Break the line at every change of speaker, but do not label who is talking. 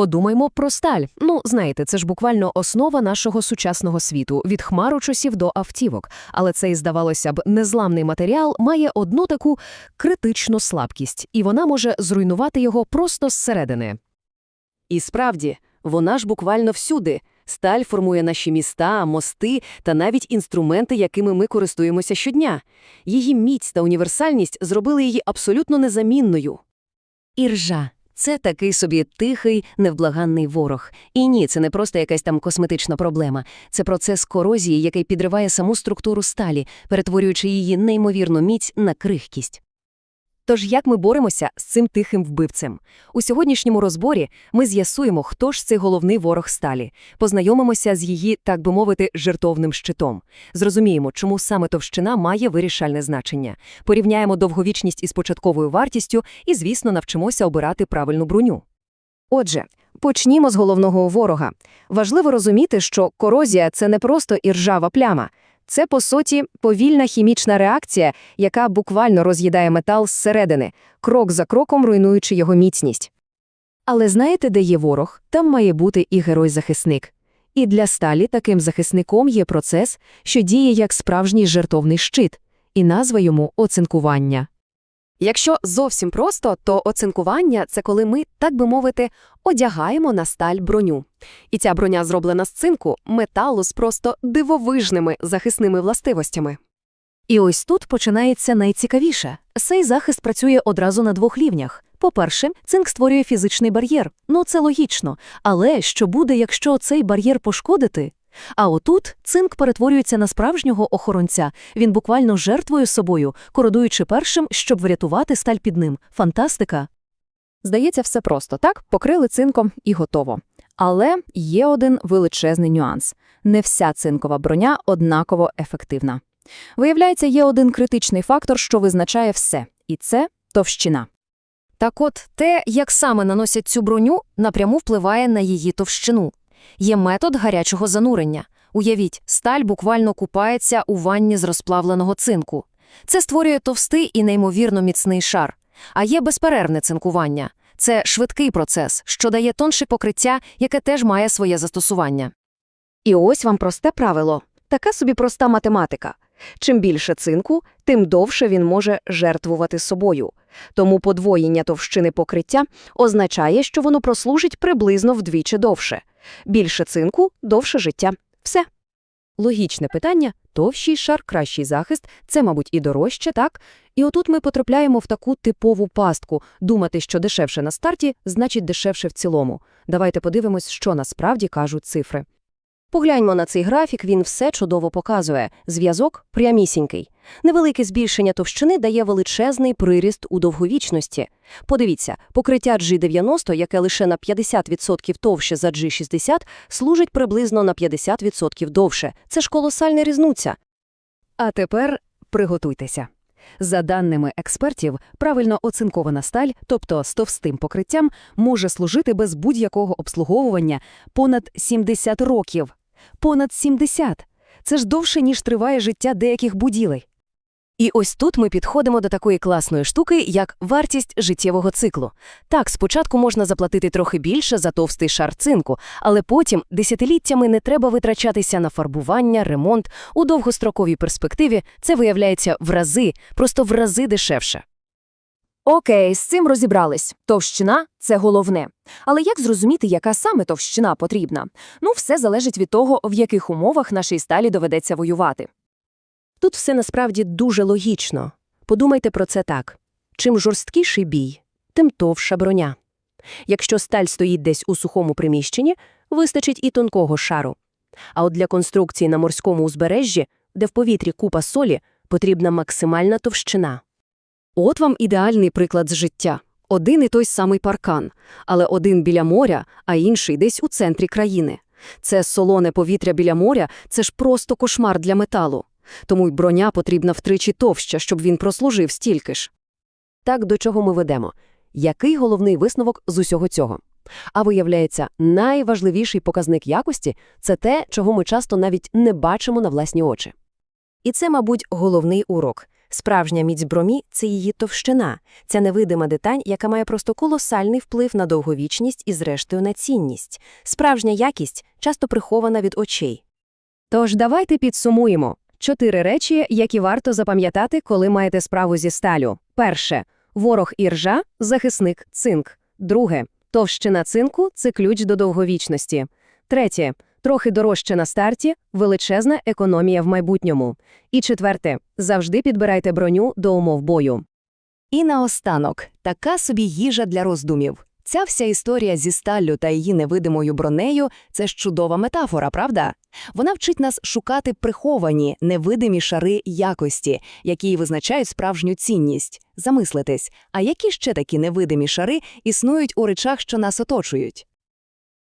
Подумаймо про сталь. Ну, знаєте, це ж буквально основа нашого сучасного світу від хмарочосів до автівок. Але цей, здавалося б, незламний матеріал має одну таку критичну слабкість, і вона може зруйнувати його просто зсередини.
І справді, вона ж буквально всюди. Сталь формує наші міста, мости та навіть інструменти, якими ми користуємося щодня. Її міць та універсальність зробили її абсолютно незамінною. Іржа – це такий собі тихий, невблаганний ворог. І ні, це не просто якась там косметична проблема. Це процес корозії, який підриває саму структуру сталі, перетворюючи її неймовірну міць на крихкість. Тож як ми боремося з цим тихим вбивцем? У сьогоднішньому розборі ми з'ясуємо, хто ж цей головний ворог сталі, познайомимося з її, так би мовити, жертовним щитом. Зрозуміємо, чому саме товщина має вирішальне значення. Порівняємо довговічність із початковою вартістю і, звісно, навчимося обирати правильну броню.
Отже, почнімо з головного ворога. Важливо розуміти, що корозія – це не просто іржава пляма. Це, по суті, повільна хімічна реакція, яка буквально роз'їдає метал зсередини, крок за кроком руйнуючи його міцність. Але знаєте, де є ворог? Там має бути і герой-захисник. І для сталі таким захисником є процес, що діє як справжній жертовний щит, і назва йому – оцинкування.
Якщо зовсім просто, то оцинкування – це коли ми, так би мовити, одягаємо на сталь броню. І ця броня зроблена з цинку, металу з просто дивовижними захисними властивостями.
І ось тут починається найцікавіше. Цей захист працює одразу на двох рівнях. По-перше, цинк створює фізичний бар'єр. Ну, це логічно. Але що буде, якщо цей бар'єр пошкодити? А отут цинк перетворюється на справжнього охоронця. Він буквально жертвує собою, кородуючи першим, щоб врятувати сталь під ним. Фантастика! Здається, все просто, так? Покрили цинком і готово. Але є один величезний нюанс. Не вся цинкова броня однаково ефективна. Виявляється, є один критичний фактор, що визначає все, і це товщина.
Так от, те, як саме наносять цю броню, напряму впливає на її товщину. Є метод гарячого занурення. Уявіть, сталь буквально купається у ванні з розплавленого цинку. Це створює товстий і неймовірно міцний шар. А є безперервне цинкування. Це швидкий процес, що дає тонше покриття, яке теж має своє застосування.
І ось вам просте правило. Така собі проста математика. Чим більше цинку, тим довше він може жертвувати собою. Тому подвоєння товщини покриття означає, що воно прослужить приблизно вдвічі довше. Більше цинку – довше життя. Все.
Логічне питання – товщий шар, кращий захист – це, мабуть, і дорожче, так? І отут ми потрапляємо в таку типову пастку. Думати, що дешевше на старті, значить дешевше в цілому. Давайте подивимось, що насправді кажуть цифри. Погляньмо на цей графік, він все чудово показує. Зв'язок прямісінький. Невелике збільшення товщини дає величезний приріст у довговічності. Подивіться, покриття G90, яке лише на 50% товще за G60, служить приблизно на 50% довше. Це ж колосальна різниця. А тепер приготуйтеся. За даними експертів, правильно оцинкована сталь, тобто з товстим покриттям, може служити без будь-якого обслуговування понад 70 років. Понад 70! Це ж довше, ніж триває життя деяких будівель. І ось тут ми підходимо до такої класної штуки, як вартість життєвого циклу. Так, спочатку можна заплатити трохи більше за товстий шар цинку, але потім десятиліттями не треба витрачатися на фарбування, ремонт. У довгостроковій перспективі це виявляється в рази, просто в рази дешевше.
Окей, з цим розібрались. Товщина – це головне. Але як зрозуміти, яка саме товщина потрібна? Ну, все залежить від того, в яких умовах нашій сталі доведеться воювати.
Тут все насправді дуже логічно. Подумайте про це так. Чим жорсткіший бій, тим товша броня. Якщо сталь стоїть десь у сухому приміщенні, вистачить і тонкого шару. А от для конструкції на морському узбережжі, де в повітрі купа солі, потрібна максимальна товщина. От вам ідеальний приклад з життя. Один і той самий паркан, але один біля моря, а інший десь у центрі країни. Це солоне повітря біля моря – це ж просто кошмар для металу. Тому й броня потрібна втричі товща, щоб він прослужив стільки ж. Так до чого ми ведемо? Який головний висновок з усього цього? А виявляється, найважливіший показник якості – це те, чого ми часто навіть не бачимо на власні очі. І це, мабуть, головний урок. Справжня міць бромі – це її товщина. Ця невидима деталь, яка має просто колосальний вплив на довговічність і, зрештою, на цінність. Справжня якість часто прихована від очей.
Тож давайте підсумуємо. Чотири речі, які варто запам'ятати, коли маєте справу зі сталю. Перше – ворог іржа, захисник – цинк. Друге – товщина цинку – це ключ до довговічності. Третє – трохи дорожче на старті, величезна економія в майбутньому. І четверте – завжди підбирайте броню до умов бою.
І наостанок, така собі їжа для роздумів. Ця вся історія зі сталлю та її невидимою бронею – це ж чудова метафора, правда? Вона вчить нас шукати приховані, невидимі шари якості, які визначають справжню цінність. Замислитись, а які ще такі невидимі шари існують у речах, що нас оточують?